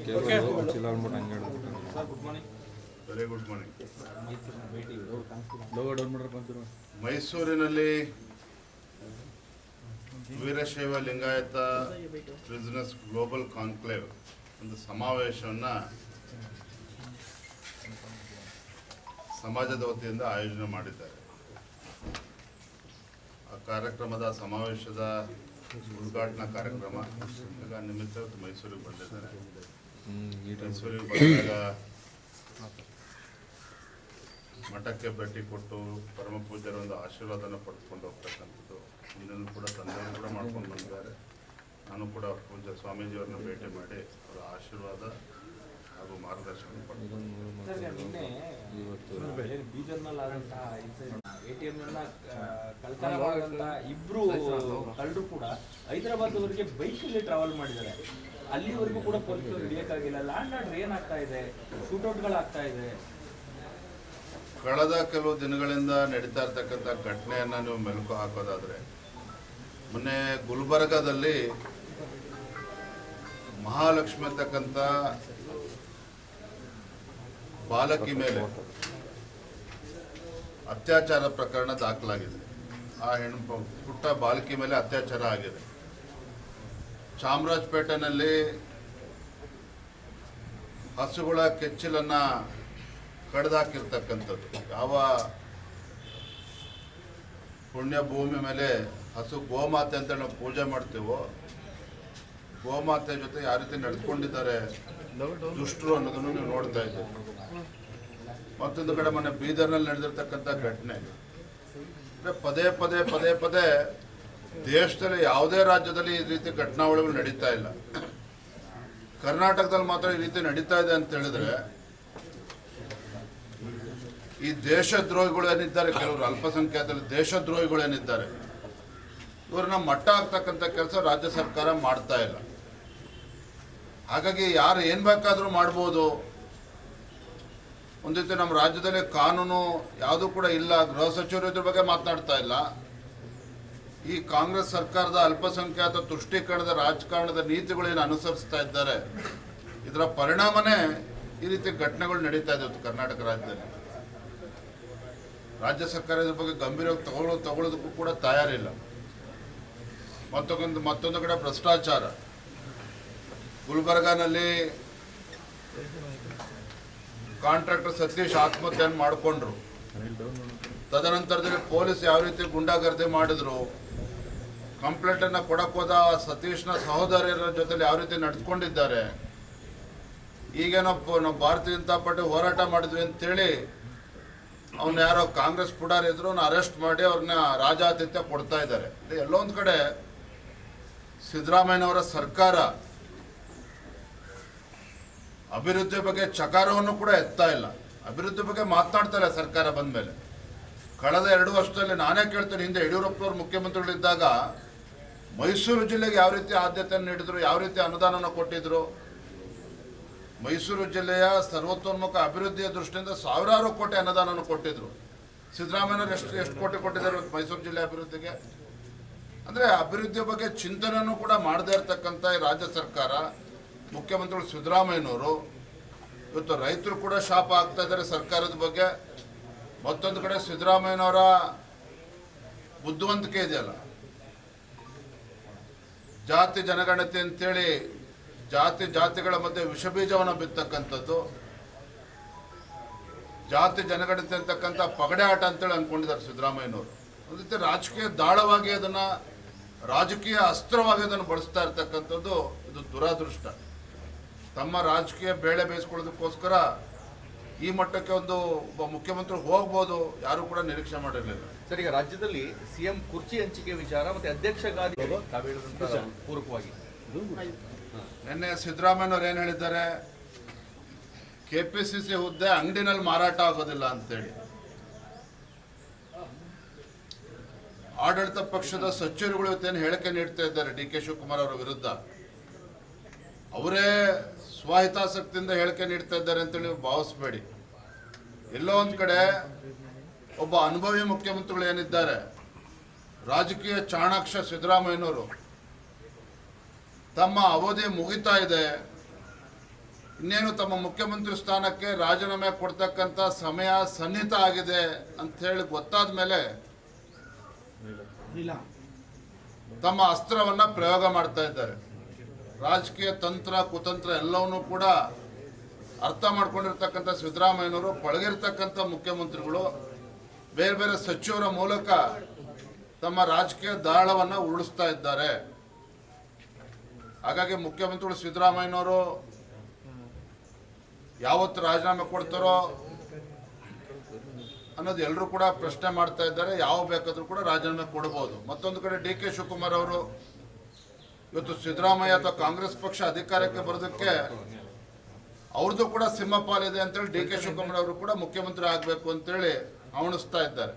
ಹಂಗೆ very good morning ಮೈಸೂರಿನಲ್ಲಿ Veerashaiva Lingayat business global conclave ಒಂದು ಸಮಾವೇಶವನ್ನು ಸಮಾಜದ ವತಿಯಿಂದ ಆಯೋಜನೆ ಮಾಡಿದ್ದಾರೆ. ಆ ಕಾರ್ಯಕ್ರಮದ ಸಮಾವೇಶದ ಉದ್ಘಾಟನಾ ಕಾರ್ಯಕ್ರಮ ಈಗ ನಿಮಿತ್ತ ಮೈಸೂರಿಗೆ ಬಂದಿದ್ದಾರೆ. ಬಂದಾಗ ಮಠಕ್ಕೆ ಭೇಟಿ ಕೊಟ್ಟು ಪರಮ ಪೂಜ್ಯರ ಒಂದು ಆಶೀರ್ವಾದನ ಪಡ್ಕೊಂಡು ಹೋಗ್ತಕ್ಕಂಥದ್ದು. ಮುಂದಿನ ಕೂಡ ತಂದೆಯವರು ಕೂಡ ಮಾಡ್ಕೊಂಡು ಬಂದಿದ್ದಾರೆ. ನಾನು ಕೂಡ ಪೂಜ್ಯ ಸ್ವಾಮೀಜಿಯವ್ರನ್ನ ಭೇಟಿ ಮಾಡಿ ಅವರ ಆಶೀರ್ವಾದ ಹಾಗೂ ಮಾರ್ಗದರ್ಶನ ಪಡೆದು ಸರ್, ನಿನ್ನೆ ಇವತ್ತು ಏನ್ ಬೀದರ್ನಲ್ಲಿ ಆದಂತಹ ಎ ಟಿ ಎಂ ಕಳ್ತನ ಮಾಡಿದಂತಹ ಇಬ್ರು ಕಳ್ಳರು ಕೂಡ ಹೈದರಾಬಾದ್ ಅವರಿಗೆ ಬೈಕಲ್ಲಿ ಟ್ರಾವೆಲ್ ಮಾಡಿದ್ದಾರೆ ಅಲ್ಲಿವರೆಗೂ ಕೂಡ ಪೊಲೀಸರು ಹಿಡಿಯಕ್ಕಾಗಿಲ್ಲ. ಲ್ಯಾಂಡ್ ಆರ್ಡರ್ ಏನಾಗ್ತಾ ಇದೆ? ಶೂಟೌಟ್ಗಳಾಗ್ತಾ ಇದೆ. ಕಳೆದ ಕೆಲವು ದಿನಗಳಿಂದ ನಡೀತಾ ಇರ್ತಕ್ಕಂಥ ಘಟನೆಯನ್ನು ನೀವು ಮೆಲುಕು ಹಾಕೋದಾದ್ರೆ, ಮೊನ್ನೆ ಗುಲ್ಬರ್ಗಾದಲ್ಲಿ ಮಹಾಲಕ್ಷ್ಮಿ ಅಂತಕ್ಕಂಥ ಬಾಲಕಿ ಮೇಲೆ ಅತ್ಯಾಚಾರ ಪ್ರಕರಣ ದಾಖಲಾಗಿದೆ. ಆ ಹೆಣ್ಣು ಪುಟ್ಟ ಬಾಲಕಿ ಮೇಲೆ ಅತ್ಯಾಚಾರ ಆಗಿದೆ. ಚಾಮರಾಜಪೇಟೆನಲ್ಲಿ ಹಸುಗಳ ಕೆಚ್ಚಲನ್ನ ಕಡ್ದಾಕಿರ್ತಕ್ಕಂಥದ್ದು. ಯಾವ ಪುಣ್ಯ ಭೂಮಿ ಮೇಲೆ ಹಸು ಗೋಮಾತೆ ಅಂತ ನಾವು ಪೂಜೆ ಮಾಡ್ತೀವೋ, ಗೋಮಾತೆ ಜೊತೆ ಯಾವ ರೀತಿ ನಡ್ಕೊಂಡಿದ್ದಾರೆ ದುಷ್ಟರು ಅನ್ನೋದನ್ನು ನೀವು ನೋಡ್ತಾ ಇದ್ದೀವಿ ಮತ್ತೊಂದು ಕಡೆ ಮೊನ್ನೆ ಬೀದರ್ನಲ್ಲಿ ನಡೆದಿರ್ತಕ್ಕಂಥ ಘಟನೆ. ಪದೇ ಪದೇ ಪದೇ ಪದೇ ದೇಶದಲ್ಲಿ ಯಾವುದೇ ರಾಜ್ಯದಲ್ಲಿ ಈ ರೀತಿ ಘಟನಾವಳಿಗಳು ನಡೀತಾ ಇಲ್ಲ. ಕರ್ನಾಟಕದಲ್ಲಿ ಮಾತ್ರ ಈ ರೀತಿ ನಡೀತಾ ಇದೆ ಅಂತ ಹೇಳಿದ್ರೆ, ಈ ದೇಶದ್ರೋಹಿಗಳು ಏನಿದ್ದಾರೆ? ಕೆಲವರು ಅಲ್ಪಸಂಖ್ಯಾತರು ದೇಶದ್ರೋಹಿಗಳು ಏನಿದ್ದಾರೆ? ಇವ್ರನ್ನ ಮಟ್ಟ ಹಾಕ್ತಕ್ಕಂಥ ಕೆಲಸ ರಾಜ್ಯ ಸರ್ಕಾರ ಮಾಡ್ತಾ ಇಲ್ಲ. ಹಾಗಾಗಿ ಯಾರು ಏನ್ ಬೇಕಾದ್ರೂ ಮಾಡ್ಬೋದು. ಒಂದಿತ್ತು ನಮ್ಮ ರಾಜ್ಯದಲ್ಲಿ ಕಾನೂನು ಯಾವುದೂ ಕೂಡ ಇಲ್ಲ. ಗೃಹ ಸಚಿವರು ಇದ್ರ ಬಗ್ಗೆ ಮಾತನಾಡ್ತಾ ಇಲ್ಲ. ಈ ಕಾಂಗ್ರೆಸ್ ಸರ್ಕಾರದ ಅಲ್ಪಸಂಖ್ಯಾತ ತುಷ್ಟೀಕರಣದ ರಾಜಕಾರಣದ ನೀತಿಗಳೇನು ಅನುಸರಿಸ್ತಾ ಇದ್ದಾರೆ, ಇದರ ಪರಿಣಾಮನೇ ಈ ರೀತಿ ಘಟನೆಗಳು ನಡೀತಾ ಇದೆ ಕರ್ನಾಟಕ ರಾಜ್ಯದಲ್ಲಿ. ರಾಜ್ಯ ಸರ್ಕಾರ ಇದ್ರ ಬಗ್ಗೆ ಗಂಭೀರವಾಗಿ ತಗೊಳ್ಳೋ, ತಗೊಳ್ಳೋದಕ್ಕೂ ಕೂಡ ತಯಾರಿಲ್ಲ. ಮತ್ತೊಂದು ಮತ್ತೊಂದು ಕಡೆ ಭ್ರಷ್ಟಾಚಾರ. ಗುಲ್ಬರ್ಗಾನಲ್ಲಿ ಕಾಂಟ್ರಾಕ್ಟರ್ ಸತೀಶ್ ಆತ್ಮಹತ್ಯೆಯನ್ನು ಮಾಡಿಕೊಂಡ್ರು. ತದನಂತರದಲ್ಲಿ ಪೊಲೀಸ್ ಯಾವ ರೀತಿ ಗುಂಡಾಗರ್ದಿ ಮಾಡಿದ್ರು ಕಂಪ್ಲೇಂಟ್ ಅನ್ನ ಕೊಡಕ್ ಹೋದ ಸತೀಶ್ನ ಸಹೋದರಿಯರ ಜೊತೆಲಿ ಯಾವ ರೀತಿ ನಡೆದುಕೊಂಡಿದ್ದಾರೆ ಈಗೇನೋ ನಾವು ಭಾರತೀಯ ಜನತಾ ಪಾರ್ಟಿ ಹೋರಾಟ ಮಾಡಿದ್ವಿ ಅಂತೇಳಿ ಅವ್ನು ಯಾರೋ ಕಾಂಗ್ರೆಸ್ ಪುಡಾರ್ ಇದ್ರು ಅರೆಸ್ಟ್ ಮಾಡಿ ಅವ್ರನ್ನ ರಾಜಾತಿಥ್ಯ ಕೊಡ್ತಾ ಇದ್ದಾರೆ. ಎಲ್ಲೊಂದು ಕಡೆ ಸಿದ್ದರಾಮಯ್ಯನವರ ಸರ್ಕಾರ ಅಭಿವೃದ್ಧಿ ಬಗ್ಗೆ ಚಕಾರವನ್ನು ಕೂಡ ಎತ್ತಾ ಇಲ್ಲ. ಅಭಿವೃದ್ಧಿ ಬಗ್ಗೆ ಮಾತನಾಡ್ತಾ ಇಲ್ಲ ಸರ್ಕಾರ ಬಂದ ಮೇಲೆ ಕಳೆದ ಎರಡು ವರ್ಷದಲ್ಲಿ ನಾನೇ ಕೇಳ್ತೇನೆ, ಹಿಂದೆ ಯಡಿಯೂರಪ್ಪನವರು ಮುಖ್ಯಮಂತ್ರಿಗಳಿದ್ದಾಗ ಮೈಸೂರು ಜಿಲ್ಲೆಗೆ ಯಾವ ರೀತಿ ಆದ್ಯತೆಯನ್ನು ನೀಡಿದ್ರು, ಯಾವ ರೀತಿ ಅನುದಾನನ ಕೊಟ್ಟಿದ್ರು, ಮೈಸೂರು ಜಿಲ್ಲೆಯ ಸರ್ವತೋನ್ಮುಖ ಅಭಿವೃದ್ಧಿಯ ದೃಷ್ಟಿಯಿಂದ ಸಾವಿರಾರು ಕೋಟಿ ಅನುದಾನವನ್ನು ಕೊಟ್ಟಿದ್ರು. ಸಿದ್ದರಾಮಯ್ಯನವರು ಎಷ್ಟು ಎಷ್ಟು ಕೋಟಿ ಕೊಟ್ಟಿದ್ದಾರೆ ಮೈಸೂರು ಜಿಲ್ಲೆ ಅಭಿವೃದ್ಧಿಗೆ? ಅಂದ್ರೆ ಅಭಿವೃದ್ಧಿಯ ಬಗ್ಗೆ ಚಿಂತನೆಯನ್ನು ಕೂಡ ಮಾಡದೇ ಇರತಕ್ಕಂಥ ಈ ರಾಜ್ಯ ಸರ್ಕಾರ, ಮುಖ್ಯಮಂತ್ರಿಗಳು ಸಿದ್ದರಾಮಯ್ಯನವರು, ಇವತ್ತು ರೈತರು ಕೂಡ ಶಾಪ ಆಗ್ತಾ ಇದ್ದಾರೆ ಸರ್ಕಾರದ ಬಗ್ಗೆ. ಮತ್ತೊಂದು ಕಡೆ ಸಿದ್ದರಾಮಯ್ಯನವರ ಬುದ್ಧಿವಂತಿಕೆ ಇದೆಯಲ್ಲ. ಜಾತಿ ಜನಗಣತಿ ಅಂತೇಳಿ ಜಾತಿ ಜಾತಿಗಳ ಮಧ್ಯೆ ವಿಷಬೀಜವನ್ನು ಬಿತ್ತಕ್ಕಂಥದ್ದು, ಜಾತಿ ಜನಗಣತಿ ಅಂತಕ್ಕಂಥ ಪಗಡೆ ಆಟ ಅಂತೇಳಿ ಅನ್ಕೊಂಡಿದ್ದಾರೆ ಸಿದ್ದರಾಮಯ್ಯನವರು. ಒಂದು ರೀತಿ ರಾಜಕೀಯ ದಾಳವಾಗಿ ಅದನ್ನ, ರಾಜಕೀಯ ಅಸ್ತ್ರವಾಗಿ ಅದನ್ನು ಬಳಸ್ತಾ ಇರ್ತಕ್ಕಂಥದ್ದು ಇದು ದುರಾದೃಷ್ಟ. ತಮ್ಮ ರಾಜಕೀಯ ಬೇಳೆ ಬೇಯಿಸ್ಕೊಳ್ಳೋದಕ್ಕೋಸ್ಕರ ಈ ಮಟ್ಟಕ್ಕೆ ಒಂದು ಒಬ್ಬ ಮುಖ್ಯಮಂತ್ರಿ ಹೋಗ್ಬೋದು, ಯಾರೂ ಕೂಡ ನಿರೀಕ್ಷೆ ಮಾಡಿರಲಿಲ್ಲ. ಸರ್ ಈಗ ರಾಜ್ಯದಲ್ಲಿ ಸಿಎಂ ಕುರ್ಚಿ ಹಂಚಿಕೆ ವಿಚಾರ ಮತ್ತೆ ಅಧ್ಯಕ್ಷ ಗಾದಿ ತಾವು ಹೇಳಿದಂತ ಪೂರಕವಾಗಿ. ನಿನ್ನೆ ಸಿದ್ದರಾಮಯ್ಯನವ್ರು ಏನು ಹೇಳಿದ್ದಾರೆ? ಕೆಪಿಸಿಸಿ ಪಿ ಸಿ ಸಿ ಹುದ್ದೆ ಅಂಗಡಿನಲ್ಲಿ ಮಾರಾಟ ಆಗೋದಿಲ್ಲ ಅಂತೇಳಿ. ಆಡಳಿತ ಪಕ್ಷದ ಸಚಿವರುಗಳು ಇವತ್ತೇನು ಹೇಳಿಕೆ ನೀಡ್ತಾ ಇದ್ದಾರೆ ಡಿ ಕೆ ಶಿವಕುಮಾರ್ ಅವರ ವಿರುದ್ಧ. ಅವರೇ ಸ್ವಹಿತಾಸಕ್ತಿಯಿಂದ ಹೇಳಿಕೆ ನೀಡ್ತಾ ಇದ್ದಾರೆ ಅಂತೇಳಿ ಭಾವಿಸ್ಬೇಡಿ. ಎಲ್ಲೋ ಒಂದ್ ಕಡೆ ಒಬ್ಬ ಅನುಭವಿ ಮುಖ್ಯಮಂತ್ರಿಗಳು ಏನಿದ್ದಾರೆ? ರಾಜಕೀಯ ಚಾಣಾಕ್ಷ ಸಿದ್ದರಾಮಯ್ಯನವರು. ತಮ್ಮ ಅವಧಿ ಮುಗಿತಾ ಇದೆ. ಇನ್ನೇನು ತಮ್ಮ ಮುಖ್ಯಮಂತ್ರಿ ಸ್ಥಾನಕ್ಕೆ ರಾಜೀನಾಮೆ ಕೊಡ್ತಕ್ಕಂಥ ಸಮಯ ಸನ್ನಿಹಿತ ಆಗಿದೆ ಅಂತ ಹೇಳಿ ಗೊತ್ತಾದ ಮೇಲೆ ತಮ್ಮ ಅಸ್ತ್ರವನ್ನ ಪ್ರಯೋಗ ಮಾಡ್ತಾ ಇದ್ದಾರೆ. ರಾಜಕೀಯ ತಂತ್ರ ಕುತಂತ್ರ ಎಲ್ಲವನ್ನೂ ಕೂಡ ಅರ್ಥ ಮಾಡ್ಕೊಂಡಿರ್ತಕ್ಕಂಥ ಸಿದ್ದರಾಮಯ್ಯನವರು ಪಳಗಿರ್ತಕ್ಕಂಥ ಮುಖ್ಯಮಂತ್ರಿಗಳು ಬೇರೆ ಬೇರೆ ಸಚಿವರ ಮೂಲಕ ತಮ್ಮ ರಾಜಕೀಯ ದಾಳವನ್ನ ಉರುಳಿಸ್ತಾ ಇದ್ದಾರೆ. ಹಾಗಾಗಿ ಮುಖ್ಯಮಂತ್ರಿಗಳು ಸಿದ್ದರಾಮಯ್ಯನವರು ಯಾವತ್ತು ರಾಜೀನಾಮೆ ಕೊಡ್ತಾರೋ ಅನ್ನೋದು ಎಲ್ಲರೂ ಕೂಡ ಪ್ರಶ್ನೆ ಮಾಡ್ತಾ ಇದ್ದಾರೆ. ಯಾವ ಬೇಕಾದರೂ ಕೂಡ ರಾಜೀನಾಮೆ ಕೊಡಬಹುದು ಮತ್ತೊಂದು ಕಡೆ ಡಿ ಕೆ ಶಿವಕುಮಾರ್ ಅವರು ಇವತ್ತು ಸಿದ್ದರಾಮಯ್ಯ ಅಥವಾ ಕಾಂಗ್ರೆಸ್ ಪಕ್ಷ ಅಧಿಕಾರಕ್ಕೆ ಬರೋದಕ್ಕೆ ಅವ್ರದ್ದು ಕೂಡ ಸಿಂಹಪಾಲಿದೆ ಅಂತೇಳಿ ಡಿ ಕೆ ಶಿವಕುಮಾರ್ ಅವರು ಕೂಡ ಮುಖ್ಯಮಂತ್ರಿ ಆಗಬೇಕು ಅಂತೇಳಿ ಅವಣಿಸ್ತಾ ಇದ್ದಾರೆ.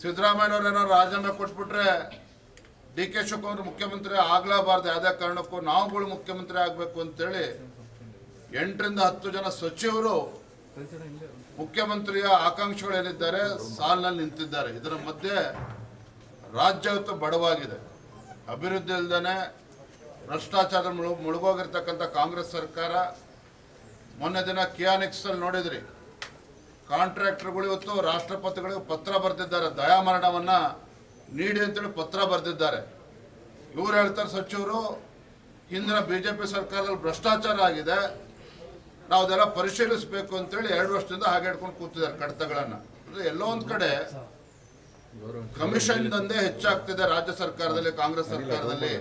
ಸಿದ್ದರಾಮಯ್ಯನವ್ರು ಏನಾದ್ರು ರಾಜೀನಾಮೆ ಕೊಟ್ಬಿಟ್ರೆ ಡಿ ಕೆ ಶಿವಕುಮಾರ್ ಮುಖ್ಯಮಂತ್ರಿ ಆಗ್ಲಾಬಾರ್ದು ಯಾವುದೇ ಕಾರಣಕ್ಕೂ ನಾವುಗಳು ಮುಖ್ಯಮಂತ್ರಿ ಆಗಬೇಕು ಅಂತೇಳಿ ಎಂಟರಿಂದ ಹತ್ತು ಜನ ಸಚಿವರು ಮುಖ್ಯಮಂತ್ರಿಯ ಆಕಾಂಕ್ಷಿಗಳೇನಿದ್ದಾರೆ ಸಾಲಿನಲ್ಲಿ ನಿಂತಿದ್ದಾರೆ. ಇದರ ಮಧ್ಯೆ ರಾಜ್ಯ ಇವತ್ತು ಬಡವಾಗಿದೆ. ಅಭಿವೃದ್ಧಿ ಇಲ್ದೇನೆ ಭ್ರಷ್ಟಾಚಾರ ಮುಳು ಮುಳುಗೋಗಿರ್ತಕ್ಕಂಥ ಕಾಂಗ್ರೆಸ್ ಸರ್ಕಾರ ಮೊನ್ನೆ ದಿನ ಕಿಯಾನಿಕ್ಸಲ್ಲಿ ನೋಡಿದ್ರಿ. ಕಾಂಟ್ರಾಕ್ಟರ್ಗಳು ಇವತ್ತು ರಾಷ್ಟ್ರಪತಿಗಳಿಗೆ ಪತ್ರ ಬರೆದಿದ್ದಾರೆ, ದಯಾಮರಣವನ್ನ ನೀಡಿ ಅಂತೇಳಿ ಪತ್ರ ಬರೆದಿದ್ದಾರೆ. ಇವರು ಹೇಳ್ತಾರೆ, ಸಚಿವರು ಹಿಂದಿನ ಬಿ ಜೆ ಪಿ ಸರ್ಕಾರದಲ್ಲಿ ಭ್ರಷ್ಟಾಚಾರ ಆಗಿದೆ ನಾವು ಅದೆಲ್ಲ ಪರಿಶೀಲಿಸಬೇಕು ಅಂತೇಳಿ ಎರಡು ವರ್ಷದಿಂದ ಹಾಗೆ ಹಿಡ್ಕೊಂಡು ಕೂತಿದ್ದಾರೆ ಕಡತಗಳನ್ನು. ಅಂದರೆ ಎಲ್ಲೋ ಒಂದು ಕಡೆ ಕಮಿಷನ್ ದಂಧೆ ಹೆಚ್ಚಾಗ್ತಿದೆ ರಾಜ್ಯ ಸರ್ಕಾರದಲ್ಲಿ, ಕಾಂಗ್ರೆಸ್ ಸರ್ಕಾರದಲ್ಲಿ.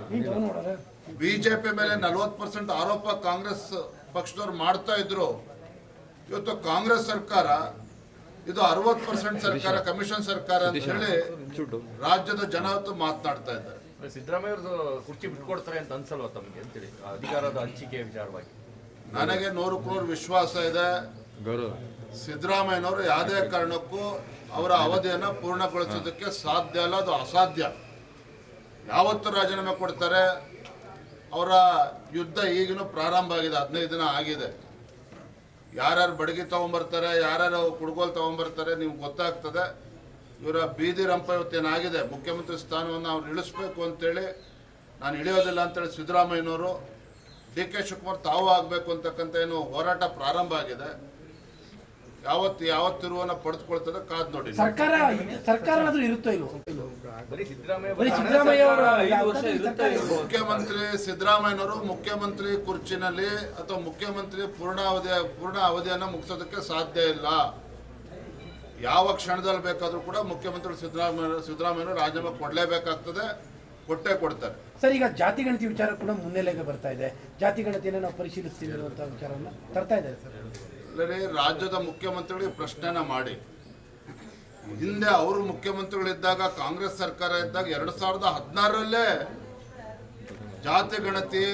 ಬಿಜೆಪಿ ಮೇಲೆ ನಲ್ವತ್ತು ಪರ್ಸೆಂಟ್ ಆರೋಪ ಕಾಂಗ್ರೆಸ್ ಪಕ್ಷದವ್ರು ಮಾಡ್ತಾ ಇದ್ರು. ಇವತ್ತು ಕಾಂಗ್ರೆಸ್ ಸರ್ಕಾರ ಇದು ಅರವತ್ತು ಪರ್ಸೆಂಟ್ ಸರ್ಕಾರ ಕಮಿಷನ್ ಸರ್ಕಾರ ಅಂತ ಹೇಳಿ ರಾಜ್ಯದ ಜನ ಮಾತನಾಡ್ತಾ ಇದ್ದಾರೆ. ಸಿದ್ದರಾಮಯ್ಯ ಕುರ್ಚಿ ಬಿಟ್ಕೊಡ್ತಾರೆ ಅಂತ ಅನ್ಸಲ್ವಾ ತಮಗೆ? ಅಂತೇಳಿ ಅಧಿಕಾರದ ಹಂಚಿಕೆ ವಿಚಾರವಾಗಿ. ನನಗೆ ನೂರು ಕ್ರೋರ್ ವಿಶ್ವಾಸ ಇದೆ. ಗೌರವ್. ಸಿದ್ದರಾಮಯ್ಯನವರು ಯಾವುದೇ ಕಾರಣಕ್ಕೂ ಅವರ ಅವಧಿಯನ್ನು ಪೂರ್ಣಗೊಳಿಸೋದಕ್ಕೆ ಸಾಧ್ಯ ಅಲ್ಲ ಅದು ಅಸಾಧ್ಯ. ಯಾವತ್ತು ರಾಜೀನಾಮೆ ಕೊಡ್ತಾರೆ. ಅವರ ಯುದ್ಧ ಈಗಿನೂ ಪ್ರಾರಂಭ ಆಗಿದೆ ಹದಿನೈದು ದಿನ ಆಗಿದೆ. ಯಾರ್ಯಾರು ಬಡಗಿ ತಗೊಂಬರ್ತಾರೆ, ಯಾರ್ಯಾರು ಕುಡ್ಗೋಲು ತಗೊಂಬರ್ತಾರೆ, ನಿಮ್ಗೆ ಗೊತ್ತಾಗ್ತದೆ. ಇವರ ಬೀದಿ ರಂಪ ಇವತ್ತೇನಾಗಿದೆ? ಮುಖ್ಯಮಂತ್ರಿ ಸ್ಥಾನವನ್ನು ಅವ್ರು ಇಳಿಸ್ಬೇಕು ಅಂತೇಳಿ ನಾನು ಇಳಿಯೋದಿಲ್ಲ ಅಂತೇಳಿ ಸಿದ್ದರಾಮಯ್ಯನವರು, ಡಿ ಕೆ ಶಿವಕುಮಾರ್ ತಾವು ಆಗಬೇಕು ಅಂತಕ್ಕಂಥ ಏನು ಹೋರಾಟ ಪ್ರಾರಂಭ ಆಗಿದೆ. ಯಾವತ್ತು ಯಾವ ಪಡೆದುಕೊಳ್ತದೆ ಕಾದ್ ನೋಡಿ. ಸರ್ಕಾರ ಸರ್ಕಾರ ಇರುತ್ತೋ ಇಲ್ವೋ? ಬರೀ ಸಿದ್ದರಾಮಯ್ಯ ಬರೀ ಬರೀ ಅವರ ಐದು ವರ್ಷ ಇರುತ್ತೆ ಇರ್ಬೋದು. ಮುಖ್ಯಮಂತ್ರಿ ಸಿದ್ದರಾಮಯ್ಯನವರು ಮುಖ್ಯಮಂತ್ರಿ ಕುರ್ಚಿನಲ್ಲಿ ಅಥವಾ ಮುಖ್ಯಮಂತ್ರಿ ಪೂರ್ಣಾವಧಿಯ ಪೂರ್ಣ ಅವಧಿಯನ್ನು ಮುಗಿಸೋದಕ್ಕೆ ಸಾಧ್ಯ ಇಲ್ಲ. ಯಾವ ಕ್ಷಣದಲ್ಲಿ ಬೇಕಾದ್ರೂ ಕೂಡ ಮುಖ್ಯಮಂತ್ರಿ ಸಿದ್ದರಾಮಯ್ಯ ಸಿದ್ದರಾಮಯ್ಯನವರು ರಾಜೀನಾಮೆ ಕೊಡಲೇಬೇಕಾಗ್ತದೆ. ಕೊಟ್ಟೆ ಕೊಡ್ತಾರೆ. ಸರ್ ಈಗ ಜಾತಿ ಗಣತಿ ವಿಚಾರ ಕೂಡ ಮುನ್ನೆಲೆಗೆ ಬರ್ತಾ ಇದೆ. ಜಾತಿ ಗಣತಿಯನ್ನು ನಾವು ಪರಿಶೀಲಿಸ್ತೀವಿ ಅಂತ ವಿಚಾರವನ್ನು ತರ್ತಾ ಇದ್ದಾರೆ ಸರ್. ರಾಜ್ಯದ ಮುಖ್ಯಮಂತ್ರಿಗಳಿಗೆ ಪ್ರಶ್ನೆನ ಮಾಡಿ. ಹಿಂದೆ ಅವರು ಮುಖ್ಯಮಂತ್ರಿಗಳಿದ್ದಾಗ, ಕಾಂಗ್ರೆಸ್ ಸರ್ಕಾರ ಇದ್ದಾಗ ಎರಡು ಸಾವಿರದ ಹದಿನಾರರಲ್ಲೇ ಜಾತಿ, ಗಣತಿ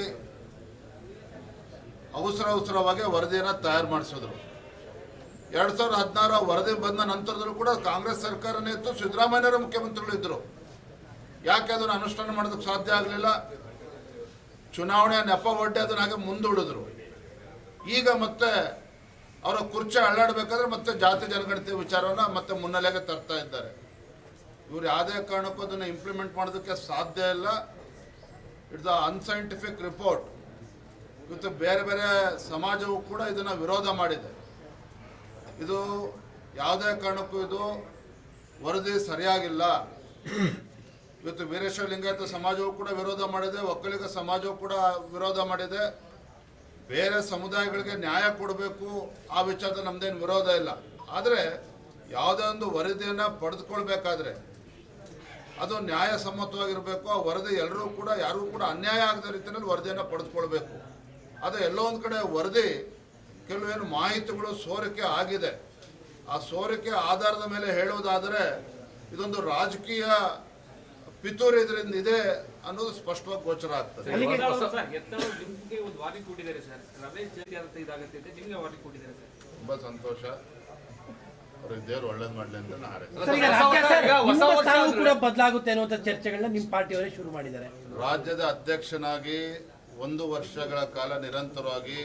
ಅವಸರ ಅವಸರವಾಗಿ ವರದಿಯನ್ನು ತಯಾರು ಮಾಡಿಸಿದ್ರು. ಎರಡು ಸಾವಿರದ ಹದಿನಾರ ವರದಿ ಬಂದ ನಂತರದಲ್ಲೂ ಕೂಡ ಕಾಂಗ್ರೆಸ್ ಸರ್ಕಾರನೇ ಇತ್ತು ಸಿದ್ದರಾಮಯ್ಯರ ಮುಖ್ಯಮಂತ್ರಿಗಳು ಇದ್ರು ಯಾಕೆ ಅದನ್ನು ಅನುಷ್ಠಾನ ಮಾಡೋದಕ್ಕೆ ಸಾಧ್ಯ ಆಗಲಿಲ್ಲ? ಚುನಾವಣೆ ನೆಪ ಒಡ್ಡೆ ಅದನ್ನ ಹಾಗೆ ಮುಂದೂಡಿದ್ರು. ಈಗ ಮತ್ತೆ ಅವರ ಕುರ್ಚಿ ಅಳ್ಳಾಡಬೇಕಾದ್ರೆ ಮತ್ತೆ ಜಾತಿ ಜನಗಣತಿ ವಿಚಾರವನ್ನ ಮತ್ತೆ ಮುನ್ನೆಲೆಗೆ ತರ್ತಾ ಇದ್ದಾರೆ. ಇವ್ರು ಯಾವುದೇ ಕಾರಣಕ್ಕೂ ಅದನ್ನು ಇಂಪ್ಲಿಮೆಂಟ್ ಮಾಡೋದಕ್ಕೆ ಸಾಧ್ಯ ಇಲ್ಲ. ಇಟ್ಸ್ ಅ ಅನ್ಸೈಂಟಿಫಿಕ್ ರಿಪೋರ್ಟ್ ಇವತ್ತು ಬೇರೆ ಬೇರೆ ಸಮಾಜವು ಕೂಡ ಇದನ್ನು ವಿರೋಧ ಮಾಡಿದೆ. ಇದು ಯಾವುದೇ ಕಾರಣಕ್ಕೂ ಇದು ವರದಿ ಸರಿಯಾಗಿಲ್ಲ. ಇವತ್ತು ವೀರೇಶ್ವರ ಲಿಂಗಾಯತ ಸಮಾಜವು ಕೂಡ ವಿರೋಧ ಮಾಡಿದೆ. ಒಕ್ಕಲಿಗ ಸಮಾಜವು ಕೂಡ ವಿರೋಧ ಮಾಡಿದೆ. ಬೇರೆ ಸಮುದಾಯಗಳಿಗೆ ನ್ಯಾಯ ಕೊಡಬೇಕು, ಆ ವಿಚಾರದ ನಮ್ದೇನು ವಿರೋಧ ಇಲ್ಲ. ಆದರೆ ಯಾವುದೇ ಒಂದು ವರದಿಯನ್ನು ಪಡೆದುಕೊಳ್ಬೇಕಾದ್ರೆ ಅದು ನ್ಯಾಯಸಮ್ಮತವಾಗಿರಬೇಕು ಆ ವರದಿ ಎಲ್ಲರೂ ಕೂಡ ಯಾರಿಗೂ ಕೂಡ ಅನ್ಯಾಯ ಆಗದ ರೀತಿಯಲ್ಲಿ ವರದಿಯನ್ನು ಪಡೆದುಕೊಳ್ಬೇಕು. ಅದು ಎಲ್ಲೋ ಒಂದು ಕಡೆ ವರದಿ ಕೆಲವೇನು ಮಾಹಿತಿಗಳು ಸೋರಿಕೆ ಆಗಿದೆ. ಆ ಸೋರಿಕೆ ಆಧಾರದ ಮೇಲೆ ಹೇಳುವುದಾದರೆ ಇದೊಂದು ರಾಜಕೀಯ ಪಿತೂರಿ ಇದರಿಂದ ಇದೆ. ಅನ್ನೋದು ಸ್ಪಷ್ಟವಾಗಿ ಗೋಚರ ಆಗ್ತದೆ. ಅಲ್ಲಿಗೆ ಸರ್ ಎತ್ತಲು ನಿಮ್ಗೆ ಒಂದು ವಾರ್ನಿಂಗ್ ಕೊಟ್ಟಿದ್ದಾರೆ ಸರ್. ರಮೇಶ್ ಜಾತಿ ಅಂತ ಇದಾಗುತ್ತೆ ಅಂತ ನಿಮ್ಗೆ ವಾರ್ನಿಂಗ್ ಕೊಟ್ಟಿದ್ದಾರೆ ಸರ್. ತುಂಬ ಸಂತೋಷ. ಅವ್ರಿಗೆ ದೇವ್ರು ಒಳ್ಳೇದು ಮಾಡ್ಲಿ ಅಂತ ವರ್ಷ ಕೂಡ ಬದಲಾಗುತ್ತೆ ಅನ್ನುವಂಥ ಚರ್ಚೆಗಳನ್ನ ನಿಮ್ಮ ಪಾರ್ಟಿಯವರೇ ಶುರು ಮಾಡಿದ್ದಾರೆ. ರಾಜ್ಯದ ಅಧ್ಯಕ್ಷನಾಗಿ ಒಂದು ವರ್ಷಗಳ ಕಾಲ ನಿರಂತರವಾಗಿ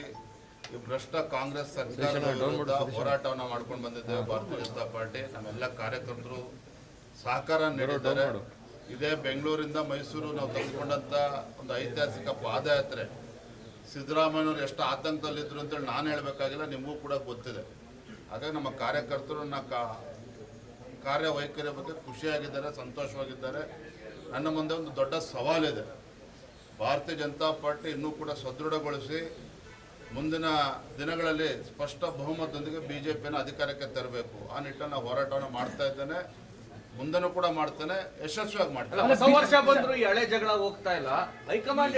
ಈ ಭ್ರಷ್ಟ ಕಾಂಗ್ರೆಸ್ ಸರ್ಕಾರದ ವಿರುದ್ಧ ಹೋರಾಟವನ್ನ ಮಾಡ್ಕೊಂಡು ಬಂದಿದ್ದೇವೆ ಭಾರತೀಯ ಜನತಾ ಪಾರ್ಟಿ. ನಮ್ಮೆಲ್ಲ ಕಾರ್ಯಕರ್ತರು ಸಹಕಾರ ನೀಡಿದ್ದಾರೆ. ಇದೇ ಬೆಂಗಳೂರಿಂದ ಮೈಸೂರು ನಾವು ತೆಗೆದುಕೊಂಡಂತ ಒಂದು ಐತಿಹಾಸಿಕ ಪಾದಯಾತ್ರೆ. ಸಿದ್ದರಾಮಯ್ಯವ್ರು ಎಷ್ಟು ಆತಂಕದಲ್ಲಿದ್ದರು ಅಂತೇಳಿ ನಾನು ಹೇಳಬೇಕಾಗಿಲ್ಲ, ನಿಮಗೂ ಕೂಡ ಗೊತ್ತಿದೆ. ಹಾಗಾಗಿ ನಮ್ಮ ಕಾರ್ಯಕರ್ತರು ನನ್ನ ಕಾ, ಕಾರ್ಯವೈಖರಿಯ ಬಗ್ಗೆ ಖುಷಿಯಾಗಿದ್ದಾರೆ, ಸಂತೋಷವಾಗಿದ್ದಾರೆ. ನನ್ನ ಮುಂದೆ ಒಂದು ದೊಡ್ಡ ಸವಾಲಿದೆ. ಭಾರತೀಯ ಜನತಾ ಪಾರ್ಟಿ ಇನ್ನೂ ಕೂಡ ಸದೃಢಗೊಳಿಸಿ ಮುಂದಿನ ದಿನಗಳಲ್ಲಿ ಸ್ಪಷ್ಟ ಬಹುಮತದೊಂದಿಗೆ ಬಿ ಜೆ ಪಿಯನ್ನು ಅಧಿಕಾರಕ್ಕೆ ತರಬೇಕು. ಆ ನಿಟ್ಟನ್ನು ಹೋರಾಟವನ್ನು ಮಾಡ್ತಾ ಇದ್ದೇನೆ. ಮುಂದೆನೂ ಕೂಡ ಮಾಡ್ತಾನೆ ಯಶಸ್ವಿಯಾಗಿ ಮಾಡ್ತಾನೆ. ವರ್ಷ ಬಂದ್ರು ಈ ಹಳೆ ಜಗಳ ಹೋಗ್ತಾ ಇಲ್ಲ. ಹೈಕಮಾಂಡ್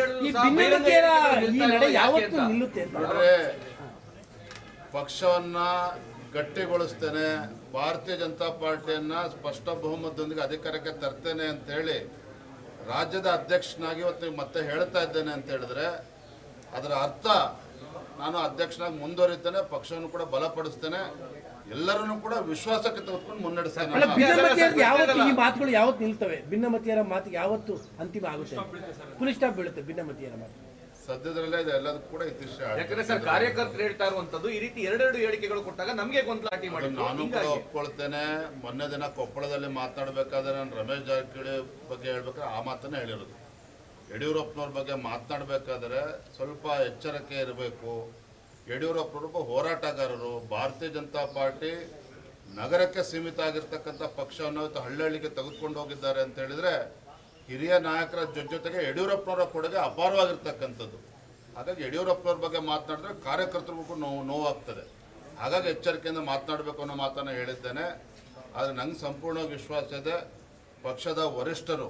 ನೋಡ್ರೆ ಪಕ್ಷವನ್ನ ಗಟ್ಟಿಗೊಳಿಸ್ತೇನೆ ಭಾರತೀಯ ಜನತಾ ಪಾರ್ಟಿಯನ್ನ ಸ್ಪಷ್ಟ ಬಹುಮತದೊಂದಿಗೆ ಅಧಿಕಾರಕ್ಕೆ ತರ್ತೇನೆ ಅಂತ ಹೇಳಿ ರಾಜ್ಯದ ಅಧ್ಯಕ್ಷನಾಗಿ ಇವತ್ತು ಮತ್ತೆ ಹೇಳ್ತಾ ಇದ್ದೇನೆ ಅಂತ ಹೇಳಿದ್ರೆ ಅದರ ಅರ್ಥ ನಾನು ಅಧ್ಯಕ್ಷನಾಗಿ ಮುಂದುವರಿತೇನೆ ಪಕ್ಷವನ್ನು ಕೂಡ ಬಲಪಡಿಸ್ತೇನೆ. ಎಲ್ಲರನ್ನು ಕೂಡ ವಿಶ್ವಾಸಕ್ಕೆ ತೆಗೆದುಕೊಂಡು ಅಲ್ಲ ಮುನ್ನಡೆಸ್ತೇನೆ ಭಿನ್ನಮತೀಯರು ಯಾವತ್ತು ಈ ಮಾತುಗಳು ಯಾವತ್ತು ನಿಲ್ತವೆ? ಭಿನ್ನಮತಿಯರ ಮಾತು ಯಾವತ್ತು ಅಂತಿಮ ಆಗುತ್ತೆ? ಫುಲ್ ಸ್ಟಾಪ್ ಬೀಳುತ್ತೆ ಭಿನ್ನಮತಿಯರ ಮಾತು. ಸದ್ಯದಲ್ಲೇ ಇದೆ ಎಲ್ಲದಕ್ಕೂ ಕೂಡ ಇತಿಶ್ಯ ಯಾಕಂದ್ರೆ ಸರ್ ಕಾರ್ಯಕರ್ತರು ಹೇಳ್ತಾ ಇರುವಂತದ್ದು ಈ ರೀತಿ ಎರಡೆರಡು ಹೇಳಿಕೆಗಳು ಕೊಟ್ಟಾಗ ನಮಗೆ ಗೊಂದಲಾಟಿ ಮಾಡಿ ನಾನು ಕೂಡ ಒಪ್ಕೊಳ್ತೇನೆ. ಮೊನ್ನೆ ದಿನ ಕೊಪ್ಪಳದಲ್ಲಿ ಮಾತನಾಡಬೇಕಾದ್ರೆ ನಾನು ರಮೇಶ್ ಜಾರಕಿಹೊಳಿ ಬಗ್ಗೆ ಹೇಳ್ಬೇಕಾದ್ರೆ ಆ ಮಾತನ್ನ ಹೇಳಿರೋದು. ಯಡಿಯೂರಪ್ಪನವ್ರ ಬಗ್ಗೆ ಮಾತನಾಡಬೇಕಾದ್ರೆ ಸ್ವಲ್ಪ ಎಚ್ಚರಿಕೆ ಇರಬೇಕು. ಯಡಿಯೂರಪ್ಪನವರು ಹೋರಾಟಗಾರರು. ಭಾರತೀಯ ಜನತಾ ಪಾರ್ಟಿ ನಗರಕ್ಕೆ ಸೀಮಿತ ಆಗಿರ್ತಕ್ಕಂಥ ಪಕ್ಷವನ್ನು ಇವತ್ತು ಹಳ್ಳಿಗೆ ತೆಗೆದುಕೊಂಡು ಹೋಗಿದ್ದಾರೆ ಅಂತ ಹೇಳಿದ್ರೆ ಹಿರಿಯ ನಾಯಕರ ಜೊತೆ ಜೊತೆಗೆ ಯಡಿಯೂರಪ್ಪನವರ ಕೊಡುಗೆ ಅಪಾರವಾಗಿರ್ತಕ್ಕಂಥದ್ದು. ಹಾಗಾಗಿ ಯಡಿಯೂರಪ್ಪನವ್ರ ಬಗ್ಗೆ ಮಾತನಾಡಿದ್ರೆ ಕಾರ್ಯಕರ್ತರಿಗೂ ನೋವು, ನೋವಾಗ್ತದೆ. ಹಾಗಾಗಿ ಎಚ್ಚರಿಕೆಯಿಂದ ಮಾತನಾಡಬೇಕು ಅನ್ನೋ ಮಾತನ್ನು ಹೇಳಿದ್ದೇನೆ. ಆದರೆ ನಂಗೆ ಸಂಪೂರ್ಣ ವಿಶ್ವಾಸ ಇದೆ. ಪಕ್ಷದ ವರಿಷ್ಠರು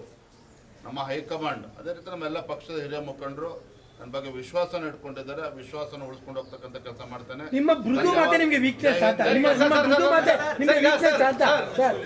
ನಮ್ಮ ಹೈಕಮಾಂಡ್ ಅದೇ ರೀತಿ ನಮ್ಮೆಲ್ಲ ಪಕ್ಷದ ಹಿರಿಯ ಮುಖಂಡರು ನನ್ನ ಬಗ್ಗೆ ವಿಶ್ವಾಸನ ಇಟ್ಕೊಂಡಿದ್ದಾರೆ ಆ ವಿಶ್ವಾಸನ ಉಳಿಸ್ಕೊಂಡು ಹೋಗ್ತಕ್ಕಂಥ ಕೆಲಸ ಮಾಡ್ತಾನೆ. ನಿಮ್ಮ ಮೃದು ಮಾತೆ ನಿಮಗೆ ವೀಕ್ನೆಸ್ ನಿಮ್ಮ ನಿಮ್ಮ ಮೃದು ಮಾತೆ ನಿಮಗೆ ವೀಕ್ನೆಸ್ ಅಂತ. ಸರ್.